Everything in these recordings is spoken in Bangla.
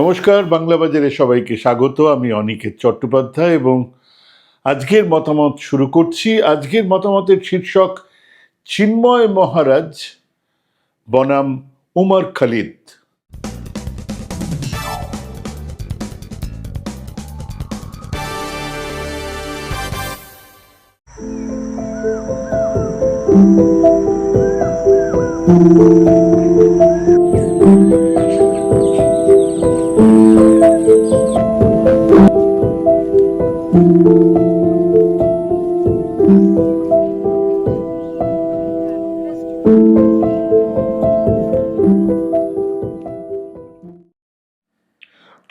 নমস্কার, বাংলা বাজারে সবাইকে স্বাগত। আমি অনিকেত চট্টোপাধ্যায় এবং আজকের মতামত শুরু করছি। আজকের মতামতের শীর্ষক, চিন্ময় মহারাজ, বনাম উমর খালিদ।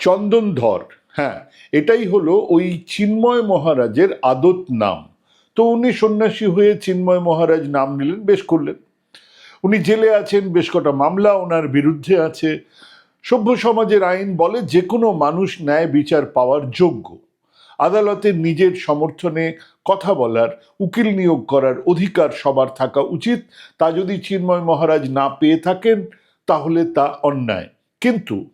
চন্দনধর হ্যাঁ এটাই হলো ওই চিন্ময় মহারাজের আদত নাম। তো উনি সন্ন্যাসী হয়ে চিন্ময় মহারাজ নাম নিলেন, বেশ করলেন। উনি জেলে আছেন, বেশ কটা মামলা ওনার বিরুদ্ধে আছে। সভ্য সমাজের আইন বলে যে কোনো মানুষ ন্যায় বিচার পাওয়ার যোগ্য। আদালতে নিজের সমর্থনে কথা বলার, উকিল নিয়োগ করার অধিকার সবার থাকা উচিত। তা যদি চিন্ময় মহারাজ না পেয়ে থাকেন, তাহলে তা অন্যায়। কিন্তু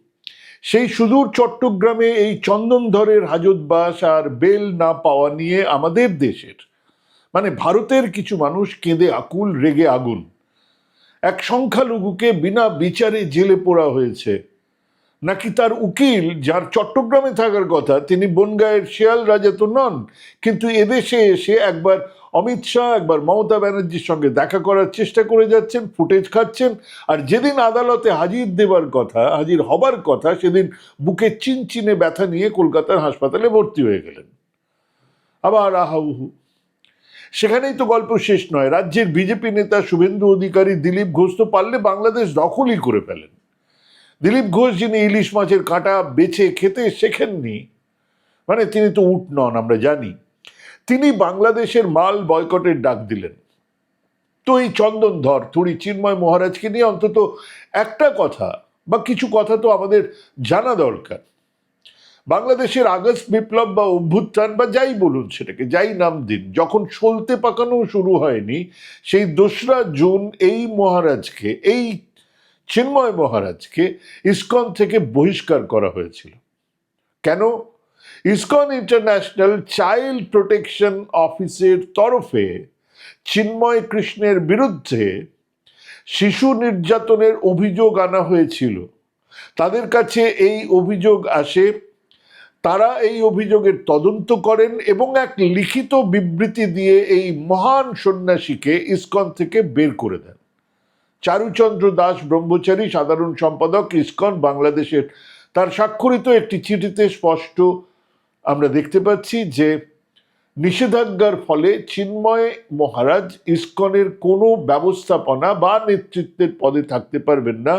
সেই সুদূর চট্টগ্রামে এই চন্দনধরের হাজতবাস আর বেল না পাওয়া নিয়ে আমাদের দেশের। মানে ভারতের কিছু মানুষ কেঁদে আকুল, রেগে আগুন। এক সংখ্যালঘুকে বিনা বিচারে জেলে পোড়া হয়েছে। নাকি তার উকিল, যার চট্টগ্রামে থাকার কথা, তিনি বনগাঁয়ের শিয়াল রাজা তো নন। কিন্তু এদেশে এসে একবার অমিত শাহ, একবার মমতা ব্যানার্জির সঙ্গে দেখা করার চেষ্টা করে যাচ্ছেন, ফুটেজ খাচ্ছেন, আর যেদিন আদালতে হাজির দেবার কথা, হাজির হবার কথা, সেদিন বুকে চিনচিনে ব্যথা নিয়ে কলকাতার হাসপাতালে ভর্তি হয়ে গেলেন। আবার আহাউহু। সেখানেই তো গল্প শেষ নয়। রাজ্যের বিজেপি নেতা শুভেন্দু অধিকারী দিলীপ ঘোষ তো পারলে বাংলাদেশ দখলই করে ফেলেন। দিলীপ ঘোষ যিনি ইলিশ মাছের কাঁটা বেছে খেতে শেখেননি মানে তিনি তো উঠ নন, আমরা জানি, তিনি বাংলাদেশের মাল বয়কটের ডাক দিলেন। তো এই চন্দনধর থুড়ি চিন্ময় মহারাজকে নিয়ে অন্তত একটা কথা বা কিছু কথা তো আমাদের জানা দরকার। বাংলাদেশের আগস্ট বিপ্লব বা অভ্যুত্থান বা যাই বলুন সেটাকে, যাই নাম দিন, যখন সলতে পাকানো শুরু হয়নি, সেই দোসরা জুন এই মহারাজকে, এই চিন্ময় মহারাজকে ইসকন থেকে বহিষ্কার করা হয়েছিল। কেন? ইসকন ইন্টারন্যাশনাল চাইল্ড প্রোটেকশন অফিসের তরফে চিন্ময় কৃষ্ণের বিরুদ্ধে শিশু নির্যাতনের অভিযোগ আনা হয়েছিল। তাদের কাছে এই অভিযোগ আসে, তারা এই অভিযোগের তদন্ত করেন এবং এক লিখিত বিবৃতি দিয়ে এই মহান সন্ন্যাসীকে ইসকন থেকে বের করে দেন। চারুচন্দ্র দাস ব্রহ্মচারী, সাধারণ সম্পাদক, ইসকন, বাংলাদেশের। তার স্বাক্ষরিত একটি চিঠিতে স্পষ্ট আমরা দেখতে পাচ্ছি যে, নিষেধাজ্ঞার ফলে চিন্ময় মহারাজ ইসকনের কোনো ব্যবস্থাপনা বা নেতৃত্বের পদে থাকতে পারবেন না,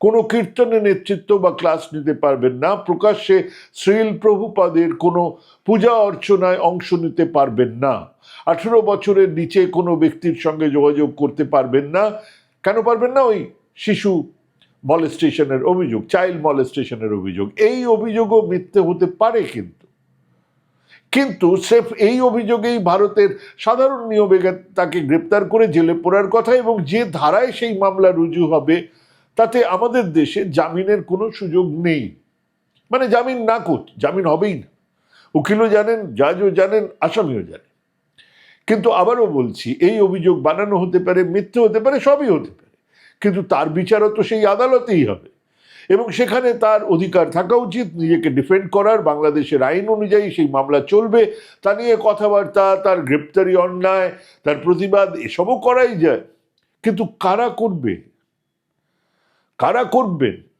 কোনো কীর্তনে নেতৃত্ব বা ক্লাস নিতে পারবেন না, প্রকাশ্যে শ্রীল প্রভুপাদের কোনো পূজা অর্চনায় অংশ নিতে পারবেন না, আঠেরো বছরের নিচে কোনো ব্যক্তির সঙ্গে যোগাযোগ করতে পারবেন না কেন পারবেন না ওই শিশু মলেস্টেশনের অভিযোগ, চাইল্ড মলেস্টেশনের অভিযোগ? এই অভিযোগও মিথ্যে হতে পারে কিন্তু। কিন্তু সেফ এই অভিযোগেই ভারতের সাধারণ নিয়মে তাকে গ্রেপ্তার করে জেলে পড়ার কথা এবং যে ধারায় সেই মামলা রুজু হবে, তাতে আমাদের দেশে জামিনের কোনো সুযোগ নেই। মানে জামিন না কোচ জামিন হবেই না। উকিলও জানেন, জাজও জানেন, আসামিও জানেন। কিন্তু আবারও বলছি, এই অভিযোগ বানানো হতে পারে, মিথ্যে হতে পারে, সবই হতে পারে। কিন্তু তার বিচারও তো সেই আদালতেই হবে। এবং সেখানে তার অধিকার থাকা উচিত, নিজেকে ডিফেন্ড করার, বাংলাদেশের আইন অনুযায়ী সেই মামলা চলবে। তা নিয়ে কথাবার্তা, তার গ্রেপ্তারি অন্যায়, তার প্রতিবাদ, এসবও করাই যায়। কিন্তু কারা করবে? কারা করবেন?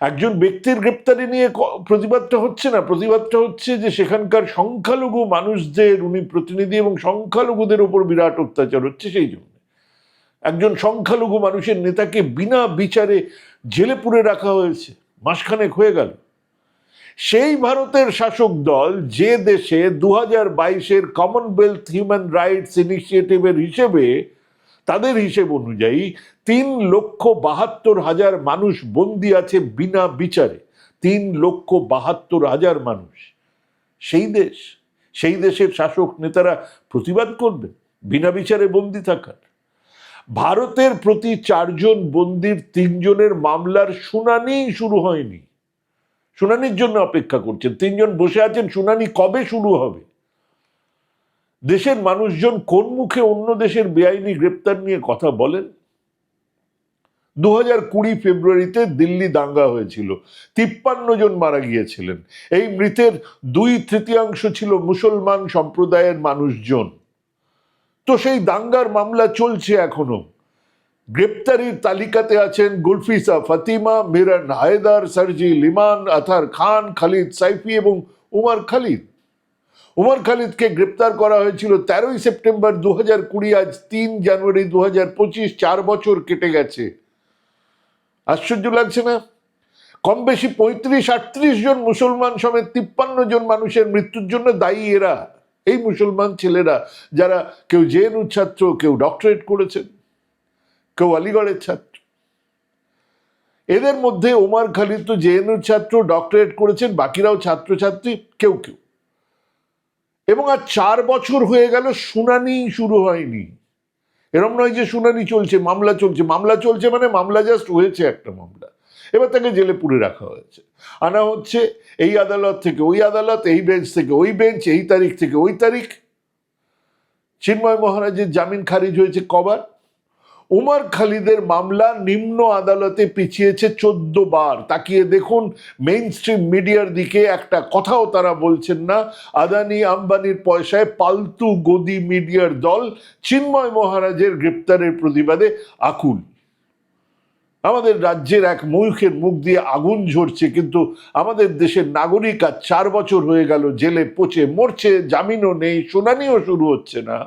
একজন ব্যক্তির গ্রেপ্তারি নিয়ে প্রতিবাদটা হচ্ছে না। প্রতিবাদটা হচ্ছে যে সেখানকার সংখ্যালঘু মানুষদের, উনি প্রতিনিধি এবং সংখ্যালঘুদের ওপর বিরাট অত্যাচার হচ্ছে সেই জন্য। একজন সংখ্যালঘু মানুষের নেতাকে বিনা বিচারে জেলে পুরে রাখা হয়েছে। মাসখানেক হয়ে গেল। সেই ভারতের শাসক দল যে দেশে দু হাজার বাইশের কমনওয়েলথ হিউম্যান রাইটস ইনিশিয়েটিভের হিসেবে তাদের হিসেব অনুযায়ী তিন লক্ষ বাহাত্তর হাজার মানুষ বন্দি আছে বিনা বিচারে। তিন লক্ষ বাহাত্তর হাজার মানুষ। সেই দেশ, সেই দেশের শাসক নেতারা প্রতিবাদ করবেন বিনা বিচারে বন্দি থাকার। ভারতের প্রতি চারজন বন্দির তিনজনের মামলার শুনানিই শুরু হয়নি। শুনানির জন্য অপেক্ষা করছেন। তিনজন বসে আছেন, শুনানি কবে শুরু হবে? দেশের মানুষজন কোন মুখে অন্য দেশের বেআইনি গ্রেপ্তার নিয়ে কথা বলেন? দু হাজার কুড়ি ফেব্রুয়ারিতে দিল্লি দাঙ্গা হয়েছিল, তিপ্পান্ন জন মারা গিয়েছিলেন। এই মৃতের দুই তৃতীয়াংশ ছিল মুসলমান সম্প্রদায়ের মানুষজন। তো সেই দাঙ্গার মামলা চলছে এখনও। গ্রেপ্তারির তালিকাতে আছেন গুলফিসা ফাতিমা, মিরান হায়দার, সার্জি লিমান, আথার খান, খালিদ সাইফি এবং উমার খালিদ। উমর খালিদকে গ্রেপ্তার করা হয়েছিল তেরোই সেপ্টেম্বর দু হাজার কুড়ি, আজ তিন জানুয়ারি দু হাজার পঁচিশ, চার বছর কেটে গেছে। আশ্চর্য লাগছে না? কম বেশি পঁয়ত্রিশ, আটত্রিশ জন মুসলমান সমেত তিপ্পান্ন জন মানুষের মৃত্যুর জন্য দায়ী এরা, এই মুসলমান ছেলেরা, যারা কেউ জেএনউ ছাত্র, কেউ ডক্টরেট করেছেন, কেউ আলিগড়ের ছাত্র। এদের মধ্যে ওমর খালিদ তো জেএনউ ছাত্র, ডক্টরেট করেছেন, বাকিরাও ছাত্রছাত্রী, কেউ কেউ। এবং আর চার বছর হয়ে গেল শুনানি শুরু হয়নি। এরম নয় যে শুনানি চলছে, মামলা চলছে। মামলা চলছে মানে মামলা জাস্ট হয়েছে একটা মামলা। এবার তাকে জেলে পুরে রাখা হয়েছে। আনা হচ্ছে এই আদালত থেকে, ওই আদালত, এই বেঞ্চ থেকে, ওই বেঞ্চ এই তারিখ থেকে, ওই তারিখ। চিন্ময় মহারাজের জামিন খারিজ হয়েছে কবার? উমর খালিদের মামলা নিম্ন আদালতে পিছিয়েছে চোদ্দ বার। তাকিয়ে দেখুন মেইন স্ট্রিম মিডিয়ার দিকে একটা কথাও তারা বলছেন না। আদানি আম্বানির পয়সায় পালতু গদি মিডিয়ার দল চিন্ময় মহারাজের গ্রেপ্তারের প্রতিবাদে আকুল। আমাদের রাজ্যের এক ময়ূখের মুখ দিয়ে আগুন ঝরছে, কিন্তু আমাদের দেশের নাগরিক আজ চার বছর হয়ে গেল, জেলে পচে মরছে, জামিনও নেই, শুনানিও শুরু হচ্ছে না।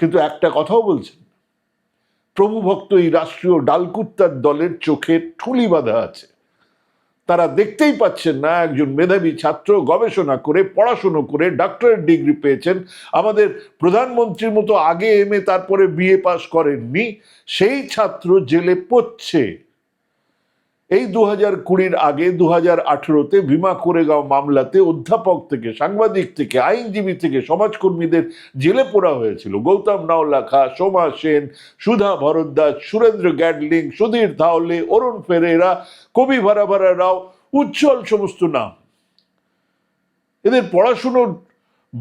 কিন্তু একটা কথাও বলছেন। প্রভুভক্ত এই রাষ্ট্রীয় ডালকুত্তার দলের চোখে ঠুলি বাঁধা আছে। তারা দেখতেই পাচ্ছেন না, একজন মেধাবী ছাত্র গবেষণা করে, পড়াশুনো করে ডক্টরেট ডিগ্রি পেয়েছেন। আমাদের প্রধানমন্ত্রীর মতো আগে এম তারপরে বিএ পাস করেননি। সেই ছাত্র জেলে পড়ছে। এই দু হাজার কুড়ির আগে দু হাজার আঠেরোতে ভীমা কোরেগাঁও মামলাতে অধ্যাপক থেকে, সাংবাদিক থেকে, আইনজীবী থেকে, সমাজকর্মীদের জেলে পোড়া হয়েছিল। গৌতম নাওলাখা সোমা সেন, সুধা ভরদ্বাজ, সুরেন্দ্র গ্যাডলিং, সুধীর ধাওলে, অরুণ ফেরেরা, কবি ভারাভারা রাও, উজ্জ্বল সমস্ত নাম। এদের পড়াশুনোর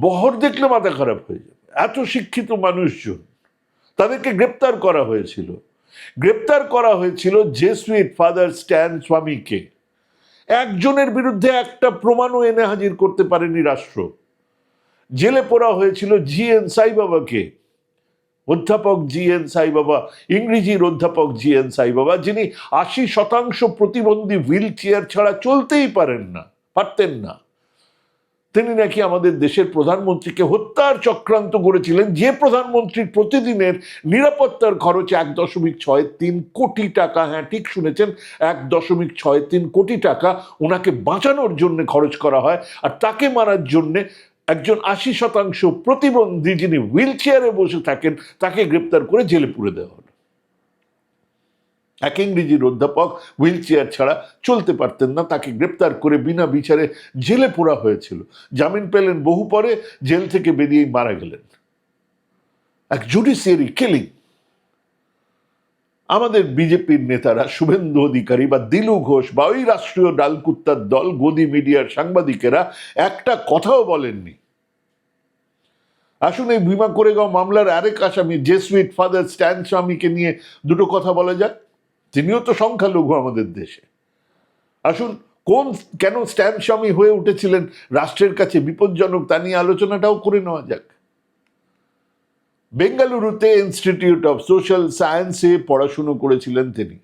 বহর দেখলে মাথা খারাপ হয়ে যাবে। এত শিক্ষিত মানুষজন, তাদেরকে গ্রেপ্তার করা হয়েছিল। গ্রেপ্তার করা হয়েছিল জেসুইট ফাদার স্ট্যান স্বামীকে। একজনের বিরুদ্ধে একটা প্রমাণও এনে হাজির করতে পারেনি রাষ্ট্র। জেলে পড়া হয়েছিল জি এন সাই বাবাকে অধ্যাপক জি এন সাই বাবা ইংরেজির অধ্যাপক জি এন সাই বাবা যিনি আশি শতাংশ প্রতিবন্ধী হুইল চেয়ার ছাড়া চলতেই পারেন না, পারতেন না। তিনি নাকি আমাদের দেশের প্রধানমন্ত্রীকে হত্যার চক্রান্ত করেছিলেন। যে প্রধানমন্ত্রীর প্রতিদিনের নিরাপত্তার খরচ এক দশমিক ছয় তিন কোটি টাকা হ্যাঁ ঠিক শুনেছেন, এক দশমিক ছয় তিন কোটি টাকা ওনাকে বাঁচানোর জন্য খরচ করা হয় আর তাকে মারার জন্যে একজন আশি শতাংশ প্রতিবন্ধী যিনি হুইল চেয়ারে বসে থাকেন, তাকে গ্রেপ্তার করে জেলে পুরে দেওয়া হলো। এক ইংরেজির অধ্যাপক হুইল চেয়ার ছাড়া চলতে পারতেন না। তাকে গ্রেপ্তার করে বিনা বিচারে জেলে পোড়া হয়েছিল। জামিন পেলেন বহু পরে জেল থেকে বেরিয়েই মারা গেলেন। এক জুডিশিয়ারি কিলিং। আমাদের বিজেপির নেতারা শুভেন্দু অধিকারী বা দিলু ঘোষ বা ওই রাষ্ট্রীয় ডালকুত্তার দল, গদি মিডিয়ার সাংবাদিকেরা একটা কথাও বলেননি। আসুন এই ভীমা কোরেগাঁও মামলার আরেক আসামি জেসুইট ফাদার স্ট্যান স্বামীকে নিয়ে দুটো কথা বলা যাক। তিনিও তো সংখ্যালঘু আমাদের দেশে। আসুন, কোন, কেন স্ট্যান স্বামী হয়ে উঠেছিলেন রাষ্ট্রের কাছে বিপজ্জনক তা নিয়ে আলোচনাটাও করে নেওয়া যাক। বেঙ্গালুরুতে ইনস্টিটিউট অফ সোশ্যাল সায়েন্সে পড়াশুনো করেছিলেন তিনি।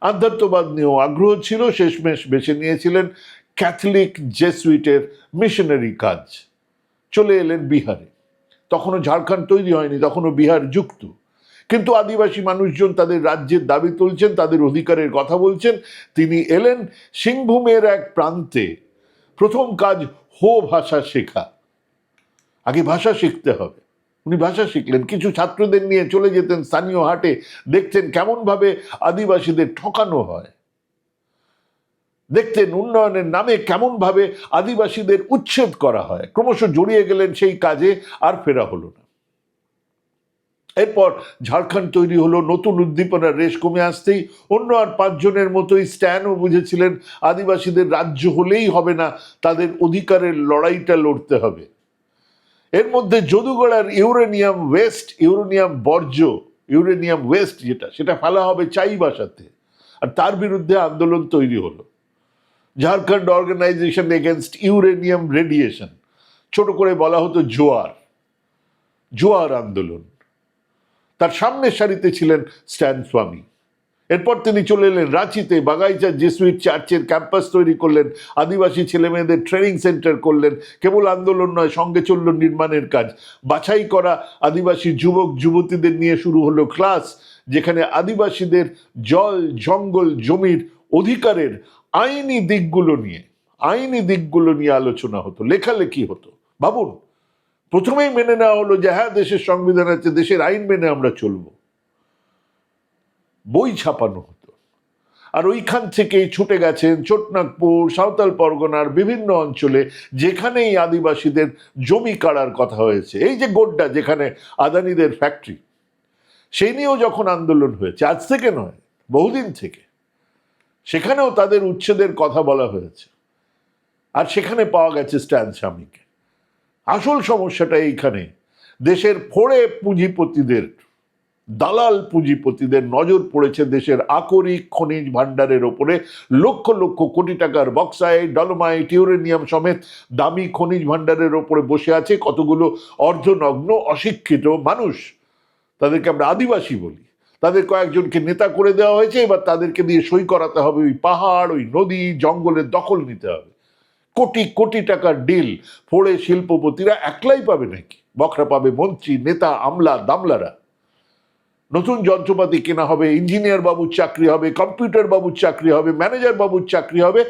আধ্যাত্মবাদ নিয়েও আগ্রহ ছিল, শেষমেশ বেছে নিয়েছিলেন ক্যাথলিক জেসুইটের মিশনারি কাজ। চলে এলেন বিহারে। তখনও ঝাড়খণ্ড তৈরি হয়নি, তখনও বিহার যুক্ত। কিন্তু আদিবাসী মানুষজন তাদের রাজ্যের দাবি তুলছেন, তাদের অধিকারের কথা বলছেন। তিনি এলেন সিংভূমের এক প্রান্তে। প্রথম কাজ হো ভাষা শেখা। আগে ভাষা শিখতে হবে। উনি ভাষা শিখলেন। কিছু ছাত্রদের নিয়ে চলে যেতেন স্থানীয় হাটে, দেখতেন কেমনভাবে আদিবাসীদের ঠকানো হয়। দেখতেন উন্নয়নের নামে কেমনভাবে আদিবাসীদের উচ্ছেদ করা হয়। ক্রমশ জড়িয়ে গেলেন সেই কাজে, আর ফেরা হলো না। এরপর ঝাড়খণ্ড তৈরি হলো নতুন উদ্দীপনার রেশ কমে আসতেই। অন্য আর পাঁচজনের মতোই স্ট্যানও বুঝেছিলেন, আদিবাসীদের রাজ্য হলেই হবে না, তাদের অধিকারের লড়াইটা লড়তে হবে। এর মধ্যে যদুগড়ার ইউরেনিয়াম ওয়েস্ট, ইউরেনিয়াম বর্জ্য, ইউরেনিয়াম ওয়েস্ট যেটা, সেটা ফেলা হবে চাই বাসাতে। আর তার বিরুদ্ধে আন্দোলন তৈরি হলো। Jharkhand organisation against uranium radiation, ছোট করে বলা হতো জোয়ার। জোয়ার আন্দোলন। তার সামনের সারিতে ছিলেন স্ট্যান স্বামী। এরপর তিনি চলে এলেন রাঁচিতে বাগাইচার জেসুইট চার্চের ক্যাম্পাস তৈরি করলেন, আদিবাসী ছেলেমেয়েদের ট্রেনিং সেন্টার করলেন, কেবল আন্দোলন নয়, সঙ্গে চলল নির্মাণের কাজ। বাছাই করা আদিবাসী যুবক, যুবতীদের নিয়ে শুরু হলো ক্লাস, যেখানে আদিবাসীদের জল, জঙ্গল, জমির অধিকারের আইনি দিকগুলো নিয়ে, আইনি দিকগুলো নিয়ে আলোচনা হতো, লেখালেখি হতো। ভাবুন প্রথমেই মেনে নেওয়া হলো যে হ্যাঁ দেশের সংবিধান আছে, দেশের আইন মেনে আমরা চলবো। বই ছাপানো হতো। আর ওইখান থেকেই ছুটে গেছেন ছোটনাগপুর সাঁওতাল পরগনার বিভিন্ন অঞ্চলে, যেখানেই আদিবাসীদের জমি কাড়ার কথা হয়েছে। এই যে গোড্ডা, যেখানে আদানিদের ফ্যাক্টরি সেই নিয়েও যখন আন্দোলন হয়েছে, আজ থেকে নয়, বহুদিন থেকে, সেখানেও তাদের উচ্ছেদের কথা বলা হয়েছে। আর সেখানে পাওয়া গেছে স্ট্যান স্বামীকে। আসল সমস্যাটা এইখানে। দেশের ফোড়ে পুঁজিপতিদের, দালাল পুঁজিপতিদের নজর পড়েছে দেশের আকরিক খনিজ ভাণ্ডারের ওপরে। লক্ষ লক্ষ কোটি টাকার বক্সাইট ডলোমাইট, ইউরেনিয়াম সমেত দামি খনিজ ভাণ্ডারের ওপরে বসে আছে কতগুলো অর্ধনগ্ন, অশিক্ষিত মানুষ। তাদেরকে আমরা আদিবাসী বলি। তাদের কয়েকজনকে নেতা করে দেওয়া হয়েছে, এবার তাদেরকে দিয়ে সই করাতে হবে। ওই পাহাড়, ওই নদী, জঙ্গলের দখল নিতে হবে। কোটি কোটি টাকার ডিল ফোড়ে শিল্পপতিরা একলাই পাবে নাকি? বখরা পাবে মন্ত্রী, নেতা, আমলা, দামলারা। নতুন যন্ত্রপাতি কেনা হবে ইঞ্জিনিয়ার বাবুর চাকরি হবে কম্পিউটার বাবুর চাকরি হবে ম্যানেজার বাবুর চাকরি হবে,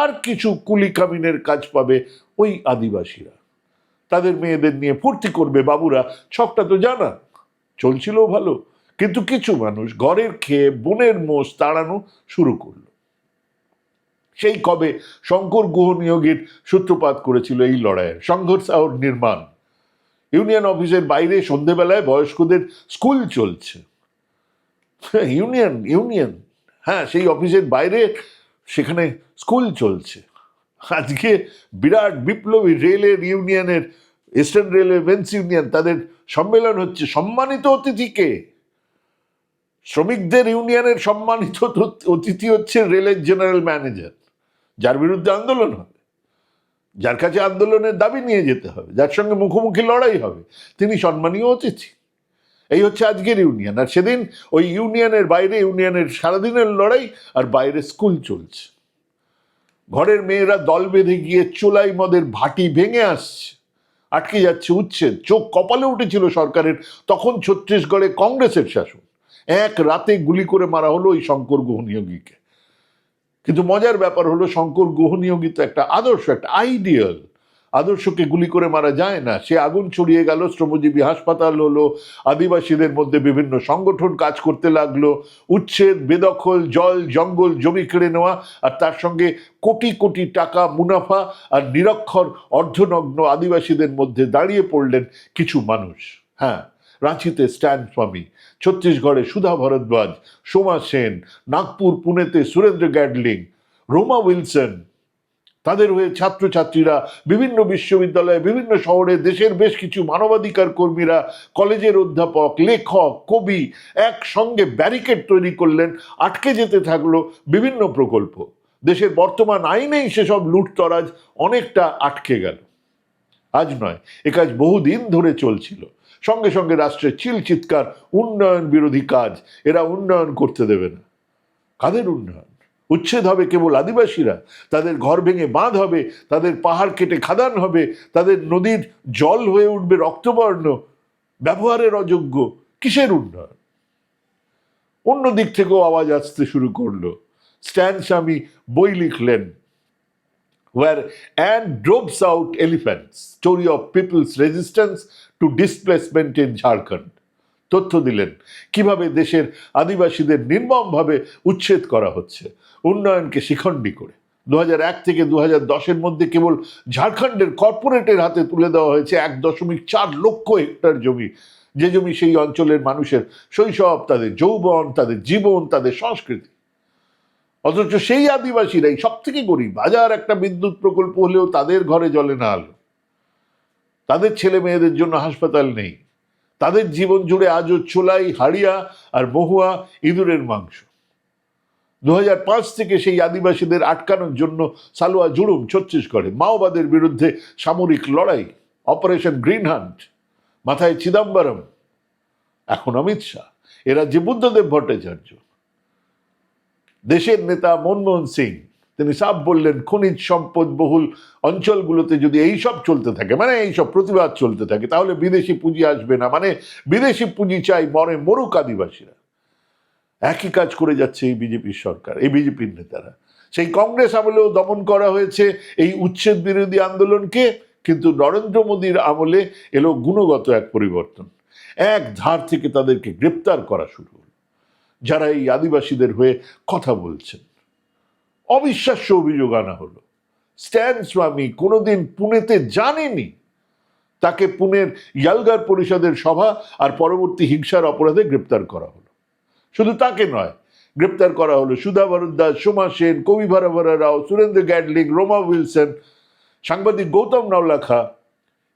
আর কিছু কুলি কামিনের কাজ পাবে ওই আদিবাসীরা। তাদের মেয়েদের নিয়ে ফুর্তি করবে বাবুরা, ছকটা তো জানা, চলছিলও ভালো। কিন্তু কিছু মানুষ ঘরের খেয়ে, বোনের মোষ তাড়ানো শুরু করল। সেই কবে শঙ্কর গুহ নিয়োগের সূত্রপাত করেছিল এই লড়াইয়ের সংঘর্ষ নির্মাণ। ইউনিয়ন অফিসের বাইরে সন্ধেবেলায় বয়স্কদের স্কুল চলছে। ইউনিয়ন ইউনিয়ন হ্যাঁ সেই অফিসের বাইরে সেখানে স্কুল চলছে। আজকে বিরাট বিপ্লবী রেলের ইউনিয়নের, ইস্টার্ন রেলওয়ে মেন্স ইউনিয়ন, তাদের সম্মেলন হচ্ছে সম্মানিত অতিথিকে। শ্রমিকদের ইউনিয়নের সম্মানিত অতিথি হচ্ছে রেলের জেনারেল ম্যানেজার। যার বিরুদ্ধে আন্দোলন হবে, যার কাছে আন্দোলনের দাবি নিয়ে যেতে হবে, যার সঙ্গে মুখোমুখি লড়াই হবে, তিনি সম্মানীয় অতিথি। এই হচ্ছে আজকের ইউনিয়ন। আর সেদিন ওই ইউনিয়নের বাইরে, ইউনিয়নের সারাদিনের লড়াই আর বাইরে স্কুল চলছে। ঘরের মেয়েরা দল বেঁধে গিয়ে চোলাই মদের ভাটি ভেঙে আসছে, আটকে যাচ্ছে উচ্ছেদ, চোখ কপালে উঠেছিল সরকারের, তখন ছত্তিশগড়ে কংগ্রেসের শাসন। এক রাতে গুলি করে মারা হলো ওই শঙ্কর গুহনিয়োগীকে। কিন্তু মজার ব্যাপার হলো শঙ্কর গ্রহ তো একটা আদর্শ, একটা আইডিয়াল আদর্শকে গুলি করে মারা যায় না। সে আগুন ছড়িয়ে গেল, শ্রমজীবী হাসপাতাল হলো, আদিবাসীদের মধ্যে বিভিন্ন সংগঠন কাজ করতে লাগল, উচ্ছেদ, বেদখল, জল, জঙ্গল, জমি কেড়ে নেওয়া, আর তার সঙ্গে কোটি কোটি টাকা মুনাফা আর নিরক্ষর অর্ধনগ্ন আদিবাসীদের মধ্যে দাঁড়িয়ে পড়লেন কিছু মানুষ। হ্যাঁ রাঁচিতে স্ট্যান স্বামী ছত্তিশগড়ে সুধা ভরদ্বাজ, সোমা সেন, নাগপুর পুনেতে সুরেন্দ্র গ্যাডলিং, রোমা উইলসন। তাদের হয়ে ছাত্রছাত্রীরা বিভিন্ন বিশ্ববিদ্যালয়ে, বিভিন্ন শহরে দেশের বেশ কিছু মানবাধিকার কর্মীরা, কলেজের অধ্যাপক, লেখক, কবি একসঙ্গে ব্যারিকেড তৈরি করলেন, আটকে যেতে থাকল বিভিন্ন প্রকল্প। দেশের বর্তমান আইনেই সেসব লুটতরাজ অনেকটা আটকে গেল। আজ নয়, এ কাজ বহুদিন ধরে চলছিল। সঙ্গে সঙ্গে রাষ্ট্রের চিল চিৎকার উন্নয়ন বিরোধী কাজ, এরা উন্নয়ন করতে দেবে না। কাদের উন্নয়ন? উচ্ছেদ হবে কেবল আদিবাসীরা। তাদের ঘর ভেঙে বাঁধ হবে, তাদের পাহাড় কেটে খাদান হবে, তাদের নদীর জল হয়ে উঠবে রক্তবর্ণ। ব্যবহারের অযোগ্য কিসের উন্নয়ন? অন্য দিক থেকেও আওয়াজ আসতে শুরু করল। স্ট্যান স্বামী বই লিখলেন where Anne drops out elephants, story of people's resistance to displacement in Jharkhand. তথ্য দিলেন কীভাবে দেশের আদিবাসীদের নির্মমভাবে উচ্ছেদ করা হচ্ছে উন্নয়নকে শিখণ্ডী করে। দু থেকে দু হাজার দশের মধ্যে কেবল ঝাড়খণ্ডের কর্পোরেটের হাতে তুলে দেওয়া হয়েছে এক দশমিক চার লক্ষ হেক্টর জমি। যে জমি সেই অঞ্চলের মানুষের শৈশব তাদের যৌবন তাদের জীবন তাদের সংস্কৃতি। অথচ সেই আদিবাসীরাই সব থেকে গরিব। হাজার একটা বিদ্যুৎ প্রকল্প হলেও তাদের ঘরে জলে না আলো। তাদের ছেলে মেয়েদের জন্য হাসপাতাল নেই। তাদের জীবন জুড়ে আজও চোলাই, হাড়িয়া আর মহুয়া ইঁদুরের মাংস। দু থেকে সেই আদিবাসীদের আটকানোর জন্য সালোয়া জুড়ুম ছত্তিশগড়ে মাওবাদের বিরুদ্ধে সামরিক লড়াই, অপারেশন গ্রিন হান্ট মাথায় চিদম্বরম। এখন অমিত শাহ এরা যে বুদ্ধদেব ভট্টাচার্য। দেশের নেতা মনমোহন সিং, তিনি সাফ বললেন, খনিজ সম্পদ বহুল অঞ্চলগুলোতে যদি এই সব চলতে থাকে মানে এই সব প্রতিবাদ চলতে থাকে, তাহলে বিদেশি পুঁজি আসবে না। মানে বিদেশি পুঁজি চাই মরে মরুক আদিবাসীরা। একই কাজ করে যাচ্ছে এই বিজেপির সরকার, এই বিজেপির নেতারা। সেই কংগ্রেস আমলেও দমন করা হয়েছে এই উচ্ছেদ বিরোধী আন্দোলনকে, কিন্তু নরেন্দ্র মোদীর আমলে এলো গুণগত এক পরিবর্তন। এক ধার থেকে তাদেরকে গ্রেপ্তার করা শুরু। যারা এই আদিবাসীদের হয়ে কথা বলছেন। অবিশ্বাস্য অভিযোগ আনা হলো। স্ট্যান স্বামী কোনোদিন পুনেতে জানেনি তাকে পুনের ইয়ালগার পরিষদের সভা আর পরবর্তী হিংসার অপরাধে গ্রেপ্তার করা হলো। শুধু তাকে নয়, গ্রেপ্তার করা হলো সুধা ভরদ্দাস সোমা সেন, কবি ভারাভারা রাও, সুরেন্দ্র গ্যাডলিং, রোমা উইলসন, সাংবাদিক গৌতম নাওলাখা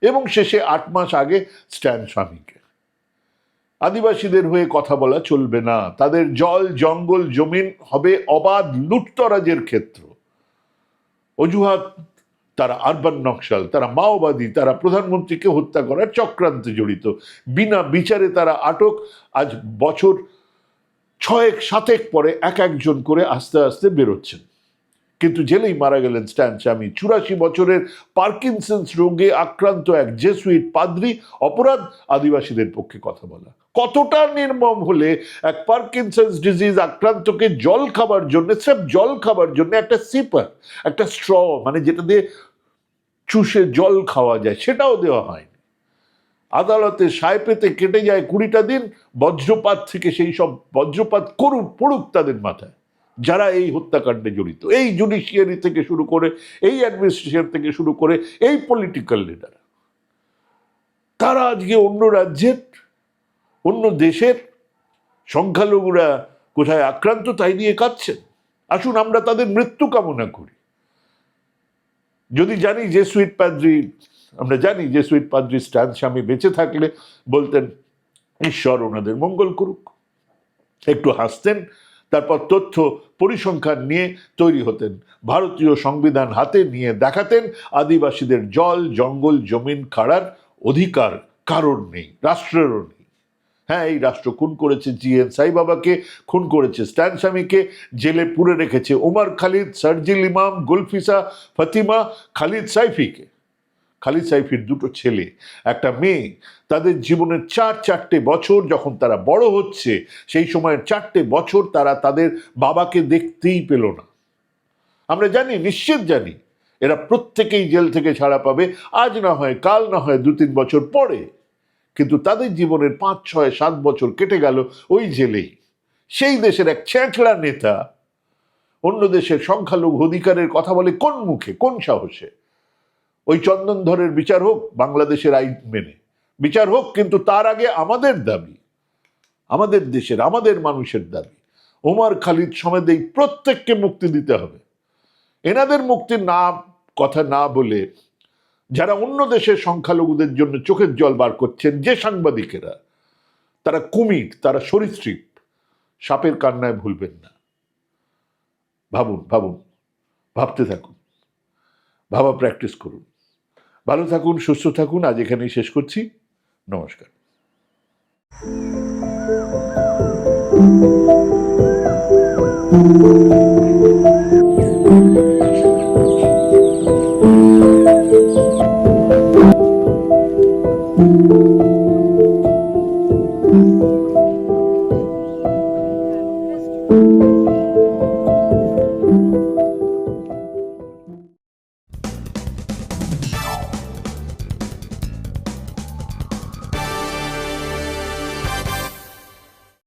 এবং শেষে আট মাস আগে স্ট্যান স্বামীকে। আদিবাসীদের হয়ে কথা বলা চলবে না। তাদের জল, জঙ্গল, জমিন হবে অবাধ লুটতরাজের ক্ষেত্র। অজুহাত, তারা আরবান নকশাল, তারা মাওবাদী, তারা প্রধানমন্ত্রীকে হত্যা করার চক্রান্তে জড়িত। বিনা বিচারে তারা আটক, আজ বছর ছয়েক, সাতেক পরে এক একজন করে আস্তে আস্তে বেরোচ্ছেন। কিন্তু জেলেই মারা গেলেন স্ট্যান স্বামী। চুরাশি বছরের পার্কিনসন্স রোগে আক্রান্ত এক জেসুইট পাদ্রি, অপরাধ আদিবাসীদের পক্ষে কথা বলা। কতটা নির্মম হলে এক পার্কিনসন্স ডিজিজ আক্রান্তকে জল খাবার জন্য, স্রেফ জল খাবার জন্য একটা সিপার একটা স্ট্র মানে যেটা দিয়ে চুষে জল খাওয়া যায়, সেটাও দেওয়া হয়নি। আদালতে সায় পেতে কেটে যায় কুড়িটা দিন, বজ্রপাত থেকে সেই সব বজ্রপাত করুক, পড়ুক তাদের মাথায়। যারা এই হত্যাকাণ্ডে জড়িত, এই জুডিশিয়ারি থেকে শুরু করে, এই অ্যাডমিনিস্ট্রেশন থেকে শুরু করে, এই পলিটিক্যাল লিডার তারা আজকে অন্য রাজ্যের অন্য দেশের সংখ্যালঘুরা কোথায় আক্রান্ত তাই নিয়ে কাঁদছেন। আসুন আমরা তাদের মৃত্যু কামনা করি। যদি জানি যে সুইট পাদ্রি, আমরা জানি যে সুইট পাদ্রি স্ট্যান স্বামী বেঁচে থাকলে বলতেন, ঈশ্বর ওনাদের মঙ্গল করুক। একটু হাসতেন, তারপর তথ্য পরিসংখ্যান নিয়ে তৈরি হতেন, ভারতীয় সংবিধান হাতে নিয়ে দেখাতেন, আদিবাসীদের জল, জঙ্গল, জমিন, খাড়ার অধিকার কারণ নেই, রাষ্ট্রেরও নেই। হ্যাঁ এই রাষ্ট্র খুন করেছে জি এন সাই বাবাকে খুন করেছে, স্ট্যান স্বামীকে জেলে পুরে রেখেছে ওমর খালিদ, সার্জিল ইমাম, গুলফিসা, ফতিমা, খালিদ সাইফিকে। খালিদ সাইফির দুটো ছেলে, একটা মেয়ে, তাদের জীবনের চার চারটে বছর যখন তারা বড় হচ্ছে, সেই সময়ের চারটে বছর তারা তাদের বাবাকে দেখতেই পেল না। আমরা জানি, নিশ্চিত জানি, এরা প্রত্যেকেই জেল থেকে ছাড়া পাবে, আজ না হয় কাল, না হয় দু তিন বছর পরে। কিন্তু তাদের জীবনের পাঁচ, ছয়, সাত বছর কেটে গেল ওই জেলেই। সেই দেশের এক চ্যাঁচড়া নেতা অন্য দেশের সংখ্যালঘু অধিকারের কথা বলে কোন মুখে, কোন সাহসে? ওই চন্দনধরের বিচার হোক, বাংলাদেশের আইন মেনে। বিচার হোক, কিন্তু তার আগে আমাদের দাবি, আমাদের দেশের, আমাদের মানুষের দাবি। ওমর খালিদ সমেত এই প্রত্যেককে মুক্তি দিতে হবে। এনাদের মুক্তির না কথা না বলে যারা অন্য দেশের সংখ্যালঘুদের জন্য চোখের জল বার করছেন, যে সাংবাদিকেরা, তারা কুমির, তারা সরীসৃপ, সাপের কান্নায় ভুলবেন না। ভাবুন ভাবুন, ভাবতে থাকুন, ভাবা প্র্যাকটিস করুন। ভালো থাকুন, সুস্থ থাকুন, আজ এখানেই শেষ করছি। নমস্কার।